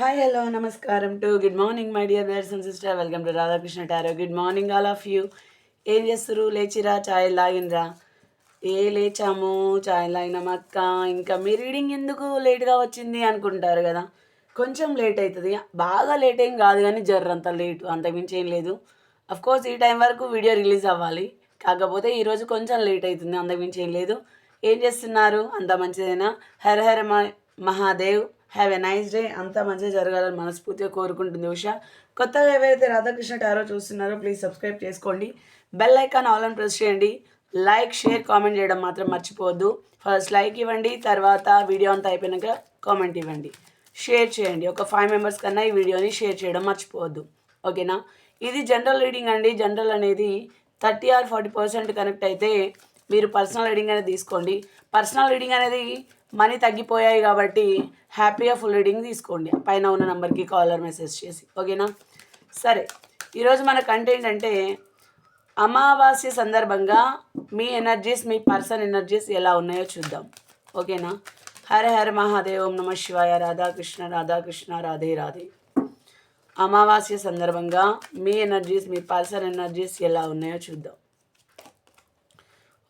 Hi hello నమస్కారం to good morning my dear brothers and sister welcome to Radhakrishna tarot good morning all of you ఏం చేస్తారు లేచిరా? చాయ్ లాగినరా ఏ లేచాము? ఛాయ్ లాగినాం అక్క. ఇంకా మీ reading ఎందుకు లేట్గా వచ్చింది అనుకుంటారు కదా. కొంచెం లేట్ అవుతుంది బాగా లేట్ ఏం కాదు కానీ జర్రంత లేటు అంతకుమించి ఏం లేదు. అఫ్ కోర్స్ ఈ టైం వరకు వీడియో రిలీజ్ అవ్వాలి. కాకపోతే ఈరోజు కొంచెం లేట్ అవుతుంది అంతకుమించి ఏం లేదు. ఏం చేస్తున్నారు? అంత మంచిదేనా? హర హర మ- Mahadev. Have a nice day. అంతా మంచిగా జరగాలని మనస్ఫూర్తిగా కోరుకుంటుంది ఉష. కొత్తగా ఎవరైతే రాధాకృష్ణ టారో చూస్తున్నారో ప్లీజ్ సబ్స్క్రైబ్ చేసుకోండి. బెల్ ఐకాన్ ఆల్ అని ప్రెస్ చేయండి. లైక్ షేర్ కామెంట్ చేయడం మాత్రం మర్చిపోవద్దు. ఫస్ట్ లైక్ ఇవ్వండి తర్వాత వీడియో అంతా అయిపోయినాక కామెంట్ ఇవ్వండి. షేర్ చేయండి. ఒక ఫైవ్ మెంబర్స్ కన్నా ఈ వీడియోని షేర్ చేయడం మర్చిపోవద్దు. ఓకేనా? ఇది జనరల్ రీడింగ్ అండి. జనరల్ అనేది thirty or forty percent connect అయితే మీరు పర్సనల్ రీడింగ్ అనేది తీసుకోండి. పర్సనల్ రీడింగ్ అనేది మనీ తగ్గిపోయాయి కాబట్టి హ్యాపీగా ఫుల్ రీడింగ్ తీసుకోండి. పైన ఉన్న నెంబర్కి కాలర్ మెసేజ్ చేసి. ఓకేనా? సరే. ఈరోజు మన కంటెంట్ అంటే అమావాస్య సందర్భంగా మీ ఎనర్జీస్ మీ పర్సన్ ఎనర్జీస్ ఎలా ఉన్నాయో చూద్దాం. ఓకేనా? హర హర మహాదేవం నమ శివాయ రాధాకృష్ణ రాధాకృష్ణ రాధే రాధే. అమావాస్య సందర్భంగా మీ ఎనర్జీస్ మీ పర్సన్ ఎనర్జీస్ ఎలా ఉన్నాయో చూద్దాం.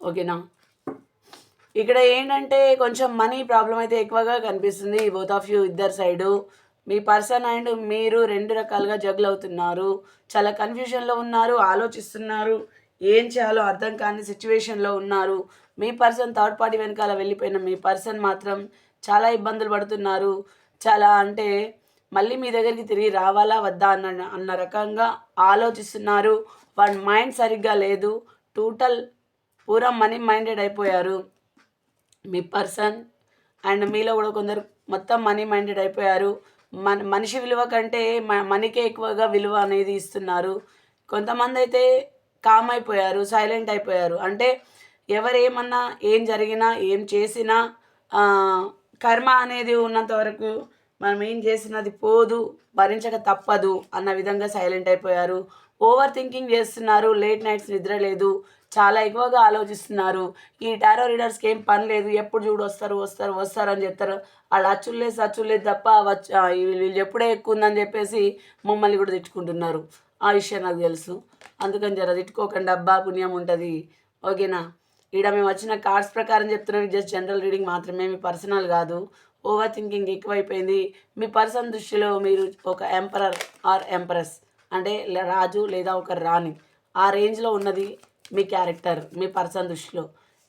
ఓకేనా? ఇక్కడ ఏంటంటే కొంచెం మనీ ప్రాబ్లం అయితే ఎక్కువగా కనిపిస్తుంది బోత్ ఆఫ్ యూ ఇద్దరు సైడు మీ పర్సన్ అండ్ మీరు రెండు రకాలుగా జగులు అవుతున్నారు. చాలా కన్ఫ్యూజన్లో ఉన్నారు ఆలోచిస్తున్నారు ఏం చేయాలో అర్థం కాని సిచ్యువేషన్లో ఉన్నారు. మీ పర్సన్ థర్డ్ పార్టీ వెనకాల వెళ్ళిపోయిన మీ పర్సన్ మాత్రం చాలా ఇబ్బందులు పడుతున్నారు. చాలా అంటే మళ్ళీ మీ దగ్గరికి తిరిగి రావాలా వద్దా అన్న అన్న రకంగా ఆలోచిస్తున్నారు. వాళ్ళ మైండ్ సరిగ్గా లేదు. టోటల్ పూరా మనీ మైండెడ్ అయిపోయారు. మీ పర్సన్ అండ్ మీలో కూడా కొందరు మొత్తం మనీ మైండెడ్ అయిపోయారు. మన మనిషి విలువ కంటే మ- మనీకే ఎక్కువగా విలువ అనేది ఇస్తున్నారు. కొంతమంది అయితే కామ్ అయిపోయారు సైలెంట్ అయిపోయారు. అంటే ఎవరు ఏమన్నా ఏం జరిగినా ఏం చేసినా కర్మ అనేది ఉన్నంత వరకు మనం ఏం చేసినది పోదు భరించక తప్పదు అన్న విధంగా సైలెంట్ అయిపోయారు. ఓవర్ థింకింగ్ చేస్తున్నారు లేట్ నైట్స్ నిద్ర లేదు. చాలా ఎక్కువగా ఆలోచిస్తున్నారు. ఈ టారో రీడర్స్కి ఏం పని లేదు. ఎప్పుడు చూడు వస్తారు వస్తారు వస్తారు అని చెప్తారు. వాళ్ళు అచ్చులే సచ్చులే తప్ప వీళ్ళు ఎప్పుడే ఎక్కువ ఉందని చెప్పేసి మమ్మల్ని కూడా తిట్టుకుంటున్నారు. ఆ విషయం నాకు తెలుసు. అందుకని జర తిట్టుకోకండి. అబ్బా పుణ్యం ఉంటుంది. ఓకేనా? ఈడ మేము వచ్చిన కార్డ్స్ ప్రకారం చెప్తున్నాం జస్ట్ జనరల్ రీడింగ్ మాత్రమే. మీ పర్సనల్ కాదు. ఓవర్ థింకింగ్ ఎక్కువైపోయింది. మీ పర్సన్ దృష్టిలో మీరు ఒక ఎంపరర్ ఆర్ ఎంప్రెస్ అంటే రాజు లేదా ఒక రాణి. ఆ రేంజ్లో ఉన్నది. మీ క్యారెక్టర్ మీ పర్సన్ దృష్టిలో.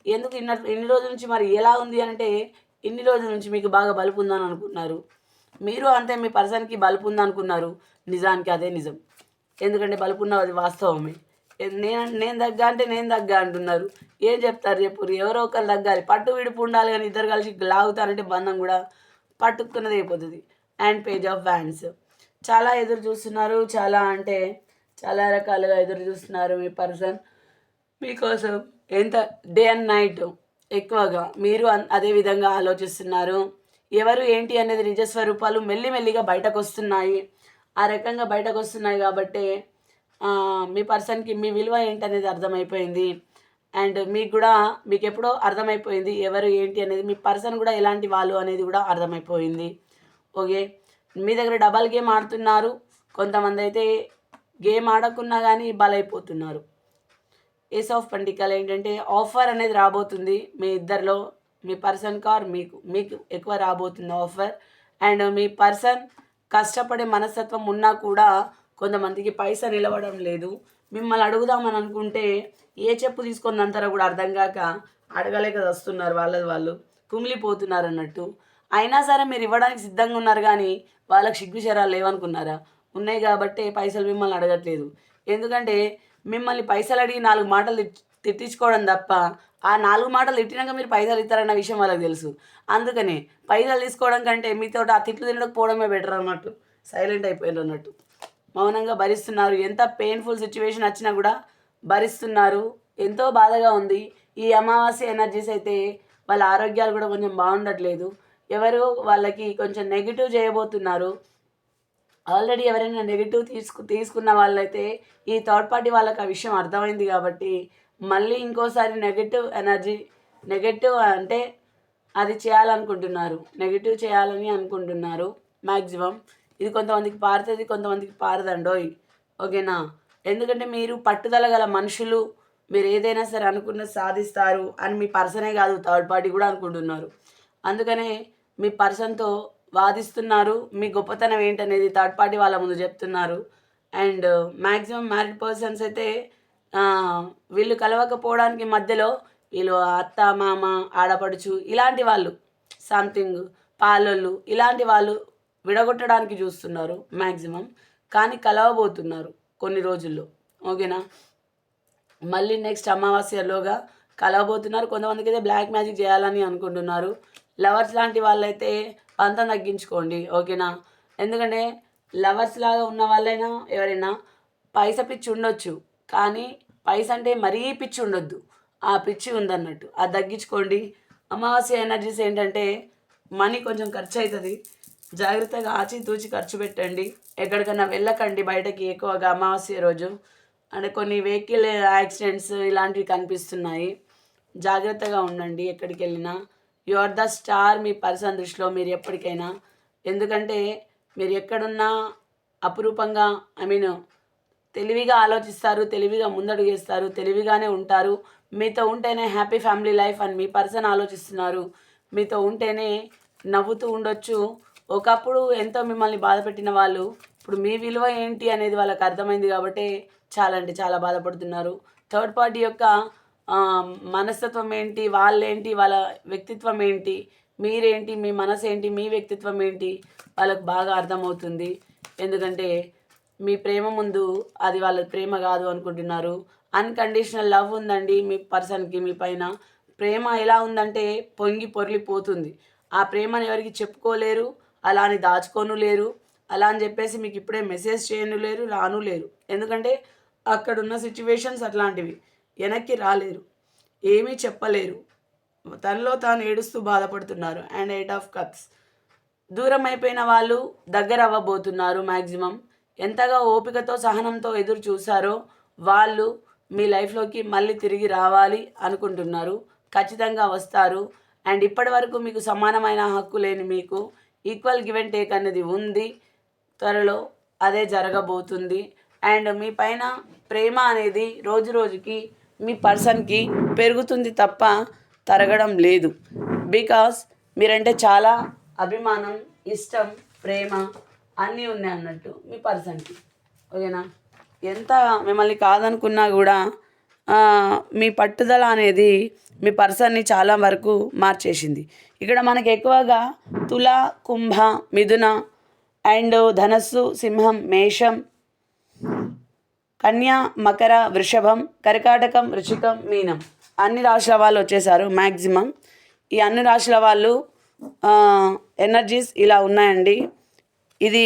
ఎందుకు ఇన్న ఇన్ని రోజుల నుంచి మరి ఎలా ఉంది అంటే ఇన్ని రోజుల నుంచి మీకు బాగా బలుపు ఉందని అనుకున్నారు మీరు అంతే మీ పర్సన్కి బలుపు ఉందనుకున్నారు నిజానికి అదే నిజం. ఎందుకంటే బలుపు ఉన్న అది వాస్తవమే నేను నేను దగ్గ అంటే నేను దగ్గ అంటున్నారు. ఏం చెప్తారు చెప్పు ఎవరో ఒకరు తగ్గాలి పట్టు విడుపు ఉండాలి కానీ ఇద్దరు కలిసి లాగుతారంటే బంధం కూడా పట్టుకున్నది అయిపోతుంది. And page of wands. చాలా ఎదురు చూస్తున్నారు చాలా అంటే చాలా రకాలుగా ఎదురు చూస్తున్నారు మీ పర్సన్. మీకోసం uh, ఎంత డే అండ్ నైట్ ఎక్కువగా మీరు అన్- అదే విధంగా ఆలోచిస్తున్నారు. ఎవరు ఏంటి అనేది నిజస్వరూపాలు మెల్లిమెల్లిగా బయటకు వస్తున్నాయి ఆ రకంగా బయటకు వస్తున్నాయి కాబట్టి మీ పర్సన్కి మీ విలువ ఏంటనేది అర్థమైపోయింది. అండ్ మీకు కూడా మీకు ఎప్పుడో అర్థమైపోయింది ఎవరు ఏంటి అనేది. మీ పర్సన్ కూడా ఎలాంటి వాళ్ళు అనేది కూడా అర్థమైపోయింది. ఓకే? మీ దగ్గర డబల్ గేమ్ ఆడుతున్నారు. కొంతమంది అయితే గేమ్ ఆడకున్నా కానీ బలైపోతున్నారు. ఏస్ ఆఫ్ పండికల్ ఏంటంటే ఆఫర్ అనేది రాబోతుంది మీ ఇద్దరిలో. మీ పర్సన్ కార్ మీకు మీకు ఎక్కువ రాబోతుంది ఆఫర్ అండ్ మీ పర్సన్ కష్టపడే మనస్తత్వం ఉన్నా కూడా కొంతమందికి పైస నిలవడం లేదు. మిమ్మల్ని అడుగుదామని అనుకుంటే ఏ చెప్పు తీసుకొని కూడా అర్థం కాక అడగలేక వస్తున్నారు వాళ్ళది వాళ్ళు. కుమిలిపోతున్నారు అన్నట్టు. అయినా సరే మీరు ఇవ్వడానికి సిద్ధంగా ఉన్నారు కానీ వాళ్ళకి సిగ్గుచరాలు లేవనుకున్నారా? ఉన్నాయి కాబట్టి పైసలు మిమ్మల్ని అడగట్లేదు. ఎందుకంటే మిమ్మల్ని పైసలు అడిగి నాలుగు మాటలు తిట్టించుకోవడం తప్ప ఆ నాలుగు మాటలు తిట్టినాక మీరు పైసలు ఇస్తారన్న విషయం వాళ్ళకి తెలుసు. అందుకనే పైసలు తీసుకోవడం కంటే మీతో ఆ తిట్లు తినకపోవడమే బెటర్ అన్నట్టు. సైలెంట్ అయిపోయారు అన్నట్టు. మౌనంగా భరిస్తున్నారు. ఎంత పెయిన్ఫుల్ సిచ్యువేషన్ వచ్చినా కూడా భరిస్తున్నారు. ఎంతో బాధగా ఉంది. ఈ అమావాస్య ఎనర్జీస్ అయితే వాళ్ళ ఆరోగ్యాలు కూడా కొంచెం బాగుండట్లేదు. ఎవరు వాళ్ళకి కొంచెం నెగిటివ్ చేయబోతున్నారు. ఆల్రెడీ ఎవరైనా నెగిటివ్ తీసుకు తీసుకున్న వాళ్ళైతే ఈ థర్డ్ పార్టీ వాళ్ళకి ఆ విషయం అర్థమైంది కాబట్టి మళ్ళీ ఇంకోసారి నెగిటివ్ ఎనర్జీ నెగిటివ్ అంటే అది చేయాలనుకుంటున్నారు. నెగిటివ్ చేయాలని అనుకుంటున్నారు మ్యాక్సిమం ఇది కొంతమందికి పారుతుంది కొంతమందికి పారదండోయ్. ఓకేనా? ఎందుకంటే మీరు పట్టుదల గల మనుషులు మీరు ఏదైనా సరే అనుకున్నది సాధిస్తారు అని మీ పర్సనే కాదు థర్డ్ పార్టీ కూడా అనుకుంటున్నారు. అందుకనే మీ పర్సన్తో వాదిస్తున్నారు. మీ గొప్పతనం ఏంటనేది థర్డ్ పార్టీ వాళ్ళ ముందు చెప్తున్నారు. అండ్ మ్యాక్సిమం మ్యారిడ్ పర్సన్స్ అయితే వీళ్ళు కలవకపోవడానికి మధ్యలో వీళ్ళు అత్త మామ ఆడపడుచు ఇలాంటి వాళ్ళు సంథింగ్ పాలోళ్ళు ఇలాంటి వాళ్ళు విడగొట్టడానికి చూస్తున్నారు మ్యాక్సిమం కానీ కలవబోతున్నారు కొన్ని రోజుల్లో. ఓకేనా మళ్ళీ నెక్స్ట్ అమావాస్యలోగా కలవబోతున్నారు. కొంతమందికి అయితే బ్లాక్ మ్యాజిక్ చేయాలని అనుకుంటున్నారు. లవర్స్ లాంటి వాళ్ళైతే పంతం తగ్గించుకోండి ఓకేనా? ఎందుకంటే లవర్స్ లాగా ఉన్న వాళ్ళైనా ఎవరైనా పైస పిచ్చి ఉండొచ్చు కానీ పైస అంటే మరీ పిచ్చి ఉండొద్దు. ఆ పిచ్చి ఉందన్నట్టు. అది తగ్గించుకోండి. అమావాస్య ఎనర్జీస్ ఏంటంటే మనీ కొంచెం ఖర్చు అవుతుంది జాగ్రత్తగా ఆచితూచి ఖర్చు పెట్టండి. ఎక్కడికైనా వెళ్ళకండి బయటకి ఎక్కువగా అమావాస్య రోజు. అంటే కొన్ని వెహికల్ యాక్సిడెంట్స్ ఇలాంటివి కనిపిస్తున్నాయి. జాగ్రత్తగా ఉండండి ఎక్కడికి వెళ్ళినా యు ఆర్ ద స్టార్ మీ పర్సన్ దృష్టిలో మీరు ఎప్పటికైనా. ఎందుకంటే మీరు ఎక్కడున్నా అపురూపంగా ఐ మీన్ తెలివిగా ఆలోచిస్తారు తెలివిగా ముందడుగేస్తారు తెలివిగానే ఉంటారు. మీతో ఉంటేనే హ్యాపీ ఫ్యామిలీ లైఫ్ అని మీ పర్సన్ ఆలోచిస్తున్నారు. మీతో ఉంటేనే నవ్వుతూ ఉండొచ్చు. ఒకప్పుడు ఎంతో మిమ్మల్ని బాధపెట్టిన వాళ్ళు ఇప్పుడు మీ విలువ ఏంటి అనేది వాళ్ళకి అర్థమైంది కాబట్టి చాలా అంటే చాలా బాధపడుతున్నారు. థర్డ్ పార్టీ యొక్క మనస్తత్వం ఏంటి వాళ్ళేంటి వాళ్ళ వ్యక్తిత్వం ఏంటి మీరేంటి మీ మనసు ఏంటి మీ వ్యక్తిత్వం ఏంటి వాళ్ళకు బాగా అర్థమవుతుంది. ఎందుకంటే మీ ప్రేమ ముందు అది వాళ్ళ ప్రేమ కాదు అనుకుంటున్నారు. అన్కండిషనల్ లవ్ ఉందండి మీ పర్సన్కి మీ పైన. ప్రేమ ఎలా ఉందంటే పొంగి పొర్లిపోతుంది. ఆ ప్రేమను ఎవరికి చెప్పుకోలేరు అలా అని దాచుకోను లేరు అలా అని చెప్పేసి మీకు ఇప్పుడే మెసేజ్ చేయను లేరు రాను లేరు. ఎందుకంటే అక్కడున్న సిచ్యువేషన్స్ అట్లాంటివి. వెనక్కి రాలేరు. ఏమీ చెప్పలేరు. తనలో తాను ఏడుస్తూ బాధపడుతున్నారు. And eight of cups. దూరం అయిపోయిన వాళ్ళు దగ్గర అవ్వబోతున్నారు మ్యాక్సిమం ఎంతగా ఓపికతో సహనంతో ఎదురు చూశారో వాళ్ళు మీ లైఫ్లోకి మళ్ళీ తిరిగి రావాలి అనుకుంటున్నారు. ఖచ్చితంగా వస్తారు. అండ్ ఇప్పటి వరకు మీకు సమానమైన హక్కు లేని మీకు ఈక్వల్ గివ్ అండ్ టేక్ అనేది ఉంది. త్వరలో అదే జరగబోతుంది. అండ్ మీ పైన ప్రేమ అనేది రోజు రోజుకి మీ పర్సన్కి పెరుగుతుంది తప్ప తరగడం లేదు. బికాస్ మీరంటే చాలా అభిమానం ఇష్టం ప్రేమ అన్నీ ఉన్నాయి అన్నట్టు మీ పర్సన్కి. ఓకేనా? ఎంత మిమ్మల్ని కాదనుకున్నా కూడా మీ పట్టుదల అనేది మీ పర్సన్ని చాలా వరకు మార్చేసింది. ఇక్కడ మనకు ఎక్కువగా తుల కుంభ మిథున అండ్ ధనస్సు సింహం మేషం కన్య మకర వృషభం కర్కాటకం రుచికం మీనం. అన్ని రాశుల వాళ్ళు వచ్చేసారు మ్యాక్సిమం ఈ అన్ని రాశుల వాళ్ళు ఎనర్జీస్ ఇలా ఉన్నాయండి. ఇది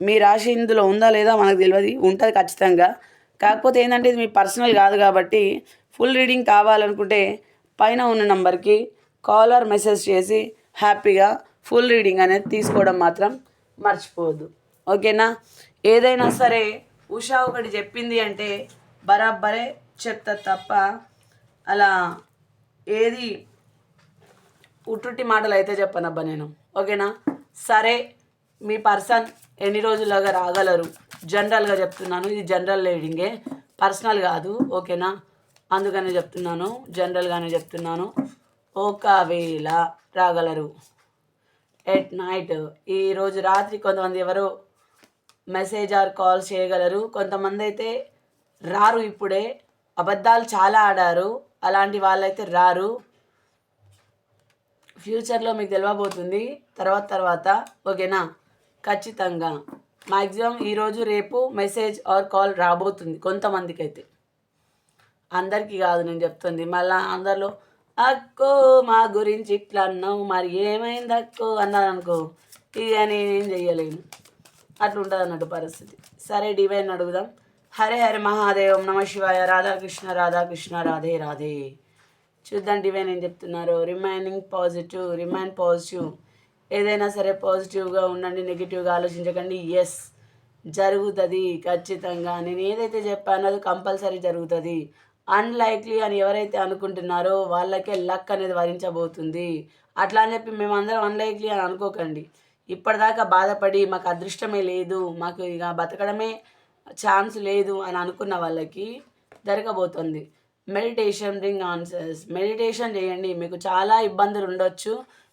మీ రాశి ఇందులో ఉందా లేదా మనకు తెలియదు. ఉంటుంది ఖచ్చితంగా. కాకపోతే ఏంటంటే ఇది మీ పర్సనల్ కాదు కాబట్టి ఫుల్ రీడింగ్ కావాలనుకుంటే పైన ఉన్న నంబర్కి కాల్ ఆర్ మెసేజ్ చేసి హ్యాపీగా ఫుల్ రీడింగ్ అనేది తీసుకోవడం మాత్రం మర్చిపోవద్దు. ఓకేనా? ఏదైనా సరే ఉషా ఒకటి చెప్పింది అంటే బరాబరే చెప్తా తప్ప అలా ఏది ఉట్టుట్టి మాటలు అయితే చెప్పనబ్బా నేను. ఓకేనా? సరే మీ పర్సన్ ఎన్ని రోజులుగా రాగలరు? జనరల్గా చెప్తున్నాను ఇది జనరల్ రీడింగే. పర్సనల్ కాదు ఓకేనా? అందుకనే చెప్తున్నాను జనరల్గానే చెప్తున్నాను. ఒకవేళ రాగలరు. ఎట్ నైట్ ఈరోజు రాత్రి కొంతమంది ఎవరు మెసేజ్ ఆర్ కాల్ చేయగలరు. కొంతమంది అయితే రారు ఇప్పుడే. అబద్ధాలు చాలా ఆడారు. అలాంటి వాళ్ళైతే రారు. ఫ్యూచర్లో మీకు తెలియబోతుంది తర్వాత తర్వాత. ఓకేనా? ఖచ్చితంగా. మ్యాక్సిమం ఈరోజు రేపు మెసేజ్ ఆర్ కాల్ రాబోతుంది. కొంతమందికి అయితే అందరికీ కాదు నేను చెప్తుంది. మళ్ళా అందరిలో అక్కో మా గురించి ఇట్లా అన్నావు మరి ఏమైంది అక్కో? అన్నారు అనుకో ఇక నేనేం చెయ్యలేను. అట్లా ఉంటుంది అన్నట్టు పరిస్థితి. సరే డివైన్ అడుగుదాం. హరే హరే మహాదేవం నమ శివాయ. రాధాకృష్ణ రాధాకృష్ణ రాధే రాధే. చూద్దాం డివైన్ ఏం చెప్తున్నారు. రిమైనింగ్ పాజిటివ్ రిమైన్ పాజిటివ్ ఏదైనా సరే పాజిటివ్గా ఉండండి నెగిటివ్గా ఆలోచించకండి. ఎస్ జరుగుతుంది ఖచ్చితంగా. నేను ఏదైతే చెప్పానో అది కంపల్సరీ జరుగుతుంది. అన్లైక్లీ అని ఎవరైతే అనుకుంటున్నారో వాళ్ళకే లక్ అనేది వరించబోతుంది. అట్లా అని చెప్పి మేమందరం అన్లైక్లీ అని అనుకోకండి. ఇప్పటిదాకా బాధపడి మాకు అదృష్టమే లేదు మాకు ఇక బతకడమే ఛాన్స్ లేదు అని అనుకున్న వాళ్ళకి జరగబోతుంది మెడిటేషన్ రింగ్ ఆన్సర్స్ మెడిటేషన్ చేయండి మీకు చాలా ఇబ్బందులు ఉండొచ్చు.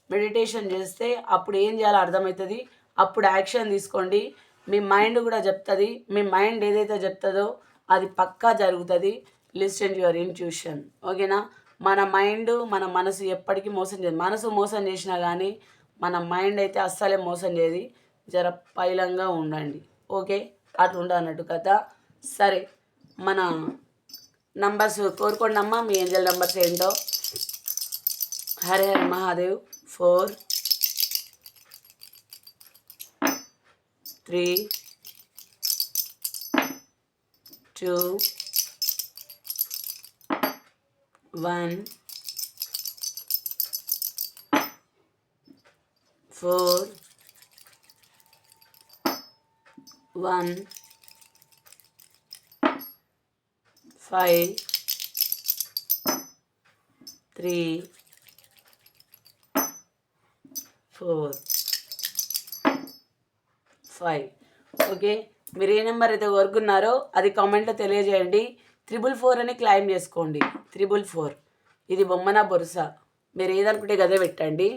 మెడిటేషన్ చేస్తే అప్పుడు ఏం చేయాలో అర్థమవుతుంది. అప్పుడు యాక్షన్ తీసుకోండి. మీ మైండ్ కూడా చెప్తుంది. మీ మైండ్ ఏదైతే చెప్తుందో అది పక్కా జరుగుతుంది. లిస్టెన్ యువర్ ఇంట్యూషన్ ఓకేనా మన మైండ్ మన మనసు ఎప్పటికీ మోసం చేయదు మనసు మోసం చేసినా కానీ మన మైండ్ అయితే అస్సలే మోసం చేయదు. జర పైలంగా ఉండండి. ఓకే? అట్లా ఉండన్నట్టు కదా? సరే. మన నంబర్స్ కోరుకోండి అమ్మా. మీ ఏంజల్ నంబర్స్ ఏంటో? Hare Hare Mahadev. Four. Three. Two. One. Four one five three four five. Okay? మీరు ఏ నెంబర్ అయితే కోరుకున్నారో అది కామెంట్లో తెలియజేయండి. త్రిబుల్ ఫోర్ అని క్లైమ్ చేసుకోండి. Triple four. ఇది బొమ్మన బొరుస. మీరు ఏదనుకుంటే గదే పెట్టండి.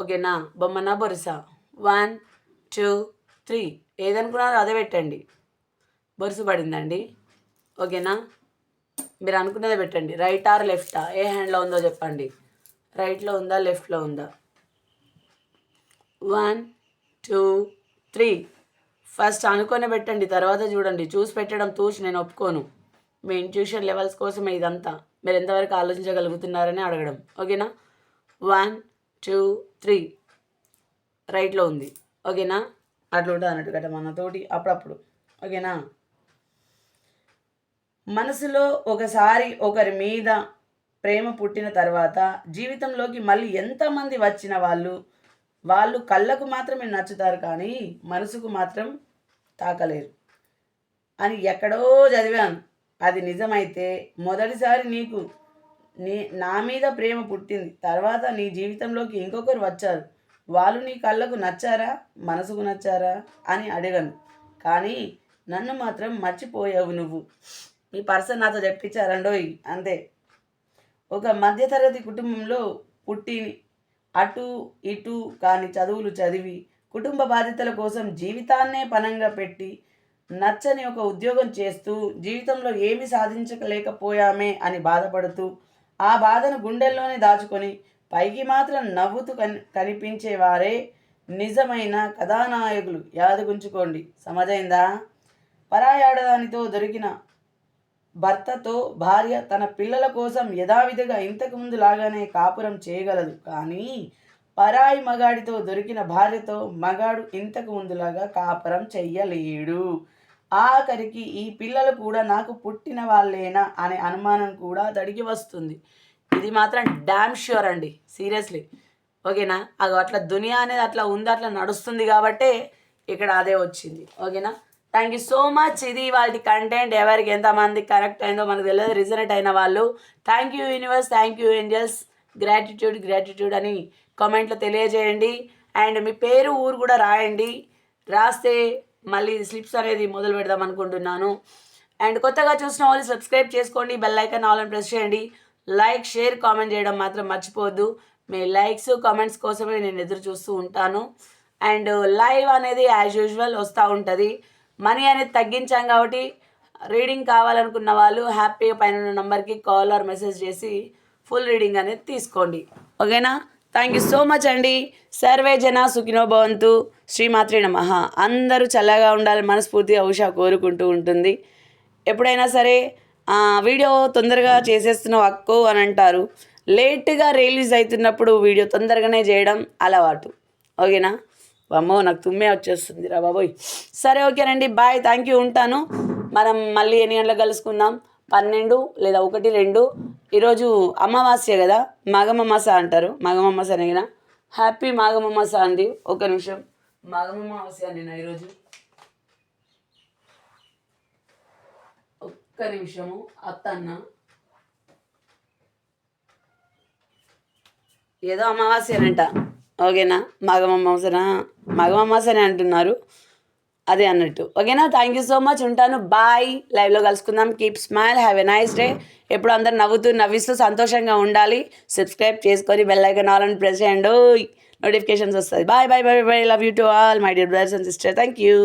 ఓకేనా బొమ్మన బొరుస. One two three. ఏదనుకున్నారో అదే పెట్టండి. బొరుసు పడిందండి. ఓకేనా మీరు అనుకున్నదే పెట్టండి. రైట్ ఆర్ లెఫ్టా ఏ హ్యాండ్లో ఉందో చెప్పండి. రైట్లో ఉందా లెఫ్ట్లో ఉందా? One two three. ఫస్ట్ అనుకొని పెట్టండి తర్వాత చూడండి. చూసి పెట్టడం తూసి నేను ఒప్పుకోను. మీ ఇంట్యూషన్ లెవెల్స్ కోసమే ఇదంతా. మీరు ఎంతవరకు ఆలోచించగలుగుతున్నారని అడగడం. ఓకేనా వన్ టూ త్రీ. రైట్లో ఉంది. ఓకేనా? అట్లా ఉంటుంది అన్నట్టు కదా మనతోటి అప్పుడప్పుడు. ఓకేనా? మనసులో ఒకసారి ఒకరి మీద ప్రేమ పుట్టిన తర్వాత జీవితంలోకి మళ్ళీ ఎంతమంది వచ్చిన వాళ్ళు వాళ్ళు కళ్ళకు మాత్రమే నచ్చుతారు కానీ మనసుకు మాత్రం తాకలేరు. అని ఎక్కడో చదివాను. అది నిజమైతే మొదటిసారి నీకు నీ నా మీద ప్రేమ పుట్టింది. తర్వాత నీ జీవితంలోకి ఇంకొకరు వచ్చారు. వాళ్ళు నీ కళ్ళకు నచ్చారా? మనసుకు నచ్చారా? అని అడగను. కానీ నన్ను మాత్రం మర్చిపోయావు నువ్వు. ఈ పర్సన్ నాతో చెప్పించారండోయ్ అంతే. ఒక మధ్యతరగతి కుటుంబంలో పుట్టి అటు ఇటు కాని చదువులు చదివి కుటుంబ బాధ్యతల కోసం జీవితాన్నే పనంగా పెట్టి నచ్చని ఒక ఉద్యోగం చేస్తూ జీవితంలో ఏమి సాధించలేకపోయామే అని బాధపడుతూ ఆ బాధను గుండెల్లోనే దాచుకొని పైకి మాత్రం నవ్వుతూ కని కనిపించేవారే నిజమైన కథానాయకులు. యాదగుంచుకోండి. సమజైందా? పరాయాడదానితో దొరికిన భర్తతో భార్య తన పిల్లల కోసం యథావిధిగా ఇంతకు ముందు లాగానే కాపురం చేయగలదు. కానీ పరాయి మగాడితో దొరికిన భార్యతో మగాడు ఇంతకు ముందులాగా కాపురం చెయ్యలేడు. ఆఖరికి ఈ పిల్లలు కూడా నాకు పుట్టిన వాళ్ళేనా అనే అనుమానం కూడా తడిగి వస్తుంది. ఇది మాత్రం డ్యామ్ ష్యూర్ అండి సీరియస్లీ ఓకేనా? అది అట్లా దునియా అనేది అట్లా ఉంది అట్లా నడుస్తుంది కాబట్టే ఇక్కడ అదే వచ్చింది. ఓకేనా? థ్యాంక్ యూ సో మచ్ ఇది వాళ్ళ కంటెంట్ ఎవరికి ఎంతమంది కరెక్ట్ అయిందో మనకు తెలియదు రిజనెట్ అయిన వాళ్ళు. Thank you universe thank you angels gratitude gratitude అని కామెంట్లో తెలియజేయండి. అండ్ మీ పేరు ఊరు కూడా రాయండి. రాస్తే మళ్ళీ స్లిప్స్ అనేది మొదలు పెడదాం అనుకుంటున్నాను. అండ్ కొత్తగా చూసిన వాళ్ళు సబ్స్క్రైబ్ చేసుకోండి బెల్ ఐకాన్ ఆల్ అని ప్రెస్ చేయండి. లైక్ షేర్ కామెంట్ చేయడం మాత్రం మర్చిపోవద్దు. మీ లైక్స్ కామెంట్స్ కోసమే నేను ఎదురు చూస్తూ ఉంటాను. అండ్ లైవ్ అనేది యాజ్ యూజువల్ వస్తూ ఉంటుంది. మనీ అనేది తగ్గించాం కాబట్టి రీడింగ్ కావాలనుకున్న వాళ్ళు హ్యాపీగా పైన ఉన్న నెంబర్కి కాల్ ఆర్ మెసేజ్ చేసి ఫుల్ రీడింగ్ అనేది తీసుకోండి. ఓకేనా థ్యాంక్ యూ సో మచ్ అండి సర్వే జన సుఖినో భవంతు శ్రీమాత్రి నమ అందరూ చల్లగా ఉండాలి మనస్ఫూర్తిగా ఉషా కోరుకుంటూ ఉంటుంది ఎప్పుడైనా సరే వీడియో తొందరగా చేసేస్తున్నావు అక్కో అని అంటారు. లేట్గా రిలీజ్ అవుతున్నప్పుడు వీడియో తొందరగానే చేయడం అలవాటు. ఓకేనా? అమ్మో నాకు తుమ్మే వచ్చేస్తుంది రా బాబోయ్. సరే ఓకేనండి బాయ్ థ్యాంక్ యూ ఉంటాను. మనం మళ్ళీ ఎన్ని గంటలకు కలుసుకుందాం? పన్నెండు లేదా ఒకటి రెండు. ఈరోజు అమావాస్య కదా మాఘమమాస అంటారు. మాఘమమాస అనేనా హ్యాపీ మాఘమమాస అండి. ఒక నిమిషం. మాఘమమావాస్య అండి నా ఈరోజు. ఒక్క నిమిషము అత్తన్న. ఏదో అమావాస్యనంట ఓకేనా? మాఘమమాసనా? మాఘమమాసనే అంటున్నారు. అదే అన్నట్టు. ఓకేనా? థ్యాంక్ యూ సో మచ్ ఉంటాను. బాయ్ లైవ్లో కలుసుకుందాం. Keep smile have a nice day ఎప్పుడు అందరు నవ్వుతూ నవ్విస్తూ సంతోషంగా ఉండాలి. సబ్స్క్రైబ్ చేసుకొని బెల్ ఐకన్ ఆల్ అని ప్రెస్ చేయండి. నోటిఫికేషన్స్ వస్తుంది bye bye bye bye love you to all my dear brothers and sister thank you